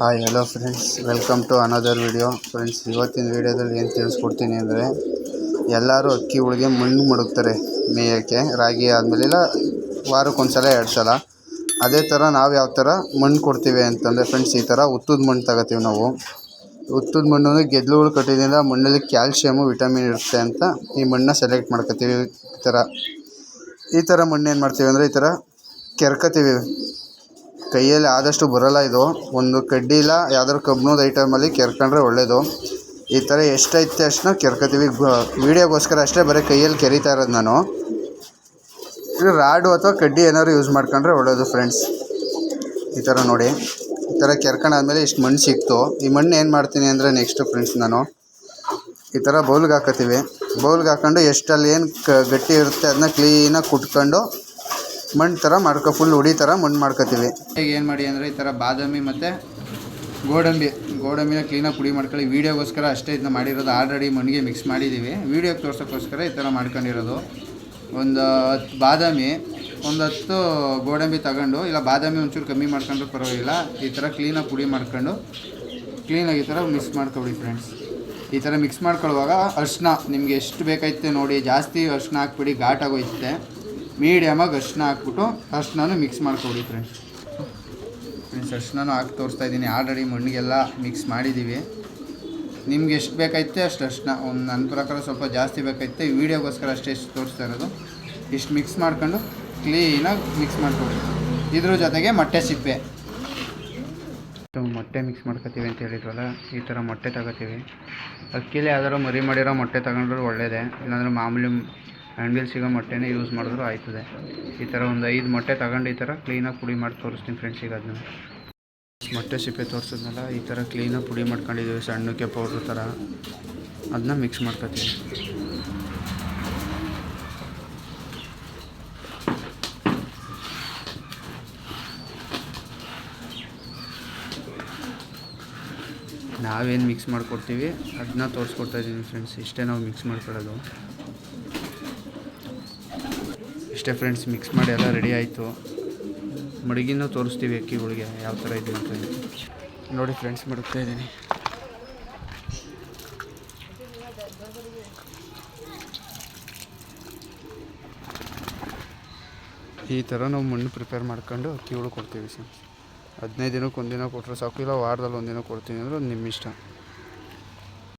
Hi hello friends welcome to another video friends ಇವತ್ತಿನ ವಿಡಿಯೋದಲ್ಲಿ ಏನು ತಿಳಿಸ್ಕೊಡ್ತೀನಿ ಅಂದರೆ, ಎಲ್ಲರೂ ಅಕ್ಕಿ ಹೋಳಿಗೆ ಮಣ್ಣು ಮಡಗ್ತಾರೆ. ಮೇಯೋಕ್ಕೆ, ರಾಗಿ ಆದಮೇಲೆ ಇಲ್ಲ, ವಾರಕ್ಕೊಂದ್ಸಲ ಎರಡು ಸಲ ಅದೇ ಥರ ನಾವು ಯಾವ ಥರ ಮಣ್ಣು ಕೊಡ್ತೀವಿ ಅಂತಂದರೆ ಫ್ರೆಂಡ್ಸ್ ಈ ಥರ ಉತ್ತದ ಮಣ್ಣು ತಗೋತೀವಿ ನಾವು. ಉತ್ತದ ಮಣ್ಣು ಅಂದರೆ ಗೆದ್ಲುಗಳು ಕಟ್ಟಿದ್ರಿಂದ ಮಣ್ಣಲ್ಲಿ ಕ್ಯಾಲ್ಶಿಯಮು ವಿಟಮಿನ್ ಇರುತ್ತೆ ಅಂತ ಈ ಮಣ್ಣನ್ನ ಸೆಲೆಕ್ಟ್ ಮಾಡ್ಕೋತೀವಿ ಈ ಥರ ಈ ಥರ ಮಣ್ಣು ಏನು ಮಾಡ್ತೀವಿ ಅಂದರೆ ಈ ಥರ ಕೆರ್ಕೋತೀವಿ. ಕೈಯಲ್ಲಿ ಆದಷ್ಟು ಬರಲ್ಲ ಇದು. ಒಂದು ಕಡ್ಡಿ ಇಲ್ಲ ಯಾವ್ದಾದ್ರು ಕಬ್ಬಿಣದ ಐಟಮಲ್ಲಿ ಕೆರ್ಕೊಂಡ್ರೆ ಒಳ್ಳೆಯದು ಈ ಥರ ಎಷ್ಟೈತೆ ಅಷ್ಟನ್ನ ಕೆರ್ಕೋತೀವಿ ವೀಡಿಯೋಗೋಸ್ಕರ ಅಷ್ಟೇ ಬರೀ ಕೈಯಲ್ಲಿ ಕೆರಿತಾ ಇರೋದು ನಾನು. ರಾಡು ಅಥವಾ ಕಡ್ಡಿ ಏನಾದ್ರು ಯೂಸ್ ಮಾಡ್ಕೊಂಡ್ರೆ ಒಳ್ಳೆಯದು ಫ್ರೆಂಡ್ಸ್ ಈ ಥರ ನೋಡಿ. ಈ ಥರ ಕೆರ್ಕೊಂಡಾದ್ಮೇಲೆ ಇಷ್ಟು ಮಣ್ಣು ಸಿಕ್ತು. ಈ ಮಣ್ಣು ಏನು ಮಾಡ್ತೀನಿ ಅಂದರೆ ನೆಕ್ಸ್ಟು ಫ್ರೆಂಡ್ಸ್ ನಾನು. ಈ ಥರ ಬೌಲ್ಗೆ ಹಾಕೋತೀವಿ ಬೌಲ್ಗೆ ಹಾಕೊಂಡು ಎಷ್ಟಲ್ಲಿ ಏನು ಕ, ಗಟ್ಟಿ ಇರುತ್ತೆ ಅದನ್ನ ಕ್ಲೀನಾಗಿ ಕುಟ್ಕೊಂಡು ಮಣ್ಣು ಥರ ಮಾಡ್ಕೊ ಫುಲ್ ಹುಡಿ ಥರ ಮಣ್ಣು ಮಾಡ್ಕೊತೀವಿ. ಈಗ ಏನು ಮಾಡಿ ಅಂದರೆ ಈ ಥರ ಬಾದಾಮಿ ಮತ್ತು ಗೋಡಂಬಿ, ಗೋಡಂಬಿನ ಕ್ಲೀನಾಗಿ ಪುಡಿ ಮಾಡ್ಕೊಳ್ಳಿ. ವೀಡಿಯೋಗೋಸ್ಕರ ಅಷ್ಟೇ ಇದನ್ನ ಮಾಡಿರೋದು. ಆಲ್ರೆಡಿ ಮಣ್ಣಿಗೆ ಮಿಕ್ಸ್ ಮಾಡಿದ್ದೀವಿ ವೀಡಿಯೋಗೆ ತೋರ್ಸೋಕ್ಕೋಸ್ಕರ ಈ ಥರ ಮಾಡ್ಕೊಂಡಿರೋದು. ಒಂದು ಹತ್ತು ಬಾದಾಮಿ, ಒಂದು ಹತ್ತು ಗೋಡಂಬಿ ತಗೊಂಡು, ಇಲ್ಲ ಬಾದಾಮಿ ಒಂಚೂರು ಕಮ್ಮಿ ಮಾಡ್ಕೊಂಡ್ರು ಪರವಾಗಿಲ್ಲ, ಈ ಥರ ಕ್ಲೀನಾಗಿ ಪುಡಿ ಮಾಡ್ಕೊಂಡು ಕ್ಲೀನಾಗಿ ಈ ಥರ ಮಿಕ್ಸ್ ಮಾಡ್ಕೊಬಿಡಿ ಫ್ರೆಂಡ್ಸ್ ಈ ಥರ ಮಿಕ್ಸ್ ಮಾಡ್ಕೊಳ್ಳುವಾಗ ಅರ್ಶಿನ ನಿಮಗೆ ಎಷ್ಟು ಬೇಕೈತೆ ನೋಡಿ, ಜಾಸ್ತಿ ಅರ್ಶಿನ ಹಾಕ್ಬಿಡಿ, ಘಾಟ್ ಆಗೋಯ್ತೆ ಮೀಡಿಯಮಾಗಿ ಅರ್ಶಿನ ಹಾಕ್ಬಿಟ್ಟು ಅರ್ಶಿನೂ ಮಿಕ್ಸ್ ಮಾಡ್ಕೊಡಿ ಫ್ರೆಂಡ್ಸ್ ಫ್ರೆಂಡ್ಸ್ ಅರ್ಶಿನೂ ಹಾಕಿ ತೋರಿಸ್ತಾ ಇದ್ದೀನಿ. ಆಲ್ರೆಡಿ ಮಣ್ಣಿಗೆಲ್ಲ ಮಿಕ್ಸ್ ಮಾಡಿದ್ದೀವಿ ನಿಮ್ಗೆ ಎಷ್ಟು ಬೇಕೈತೆ ಅಷ್ಟು ಅರ್ಶಿನ. ಒಂದು ನನ್ನ ಪ್ರಕಾರ ಸ್ವಲ್ಪ ಜಾಸ್ತಿ ಬೇಕೈತೆ ಈ ವಿಡಿಯೋಗೋಸ್ಕರ ಅಷ್ಟೇ ಎಷ್ಟು ತೋರಿಸ್ತಾ ಇರೋದು. ಇಷ್ಟು ಮಿಕ್ಸ್ ಮಾಡ್ಕೊಂಡು ಕ್ಲೀನಾಗಿ ಮಿಕ್ಸ್ ಮಾಡ್ಕೊಡಿ. ಇದ್ರ ಜೊತೆಗೆ ಮೊಟ್ಟೆ ಸಿಪ್ಪೆ. ಮೊಟ್ಟೆ ಮಿಕ್ಸ್ ಮಾಡ್ಕೊತೀವಿ ಅಂತ ಹೇಳಿದ್ರಲ್ಲ, ಈ ಥರ ಮೊಟ್ಟೆ ತಗೋತೀವಿ. ಅಕ್ಕಿಲಿ ಯಾವ್ದಾರು ಮರಿ ಮಾಡಿರೋ ಮೊಟ್ಟೆ ತಗೊಂಡ್ರು ಒಳ್ಳೆಯದೇ ಇಲ್ಲಾಂದರೆ ಮಾಮೂಲಿ ಅಂಗಡಿಲಿ ಸಿಗೋ ಮೊಟ್ಟೆನೇ ಯೂಸ್ ಮಾಡಿದ್ರು ಆಯ್ತದೆ. ಈ ಥರ ಒಂದು ಐದು ಮೊಟ್ಟೆ ತಗೊಂಡು ಈ ಥರ ಕ್ಲೀನಾಗಿ ಪುಡಿ ಮಾಡಿ ತೋರಿಸ್ತೀನಿ ಫ್ರೆಂಡ್ಸಿಗೆ ಅದನ್ನ. ಮೊಟ್ಟೆ ಸಿಪ್ಪೆ ತೋರಿಸಿದ್ನಲ್ಲ, ಈ ಥರ ಕ್ಲೀನಾಗಿ ಪುಡಿ ಮಾಡ್ಕೊಂಡಿದ್ದೀವಿ ಸಣ್ಣಕ್ಕೆ ಪೌಡ್ರ್ ಥರ. ಅದನ್ನ ಮಿಕ್ಸ್ ಮಾಡ್ಕೊತೀವಿ. ನಾವೇನು ಮಿಕ್ಸ್ ಮಾಡ್ಕೊಡ್ತೀವಿ, ಅದನ್ನ ತೋರಿಸ್ಕೊಡ್ತಾ ಇದ್ದೀನಿ ಫ್ರೆಂಡ್ಸ್, ಇಷ್ಟೇ ನಾವು ಮಿಕ್ಸ್ ಮಾಡ್ಕೊಳ್ಳೋದು. ಇಷ್ಟೇ ಫ್ರೆಂಡ್ಸ್ ಮಿಕ್ಸ್ ಮಾಡಿ ಎಲ್ಲ ರೆಡಿ ಆಯಿತು. ಮಡಗಿನೂ ತೋರಿಸ್ತೀವಿ ಅಕ್ಕಿಗಳಿಗೆ ಯಾವ ಥರ ಇದೆ ಅಂತ ನೋಡಿ ಫ್ರೆಂಡ್ಸ್ ಮಡಗ್ತಾ ಇದ್ದೀನಿ. ಈ ಥರ ನಾವು ಮಣ್ಣು ಪ್ರಿಪೇರ್ ಮಾಡ್ಕೊಂಡು ಅಕ್ಕಿಗಳು ಕೊಡ್ತೀವಿ ಸರ್ ಹದಿನೈದು ದಿನಕ್ಕೆ ಒಂದಿನ ಕೊಟ್ಟರೆ ಸಾಕು, ಇಲ್ಲ ವಾರದಲ್ಲಿ ಒಂದಿನ ಕೊಡ್ತೀನಿ ಅಂದ್ರೆ ನಿಮ್ಮ ಇಷ್ಟ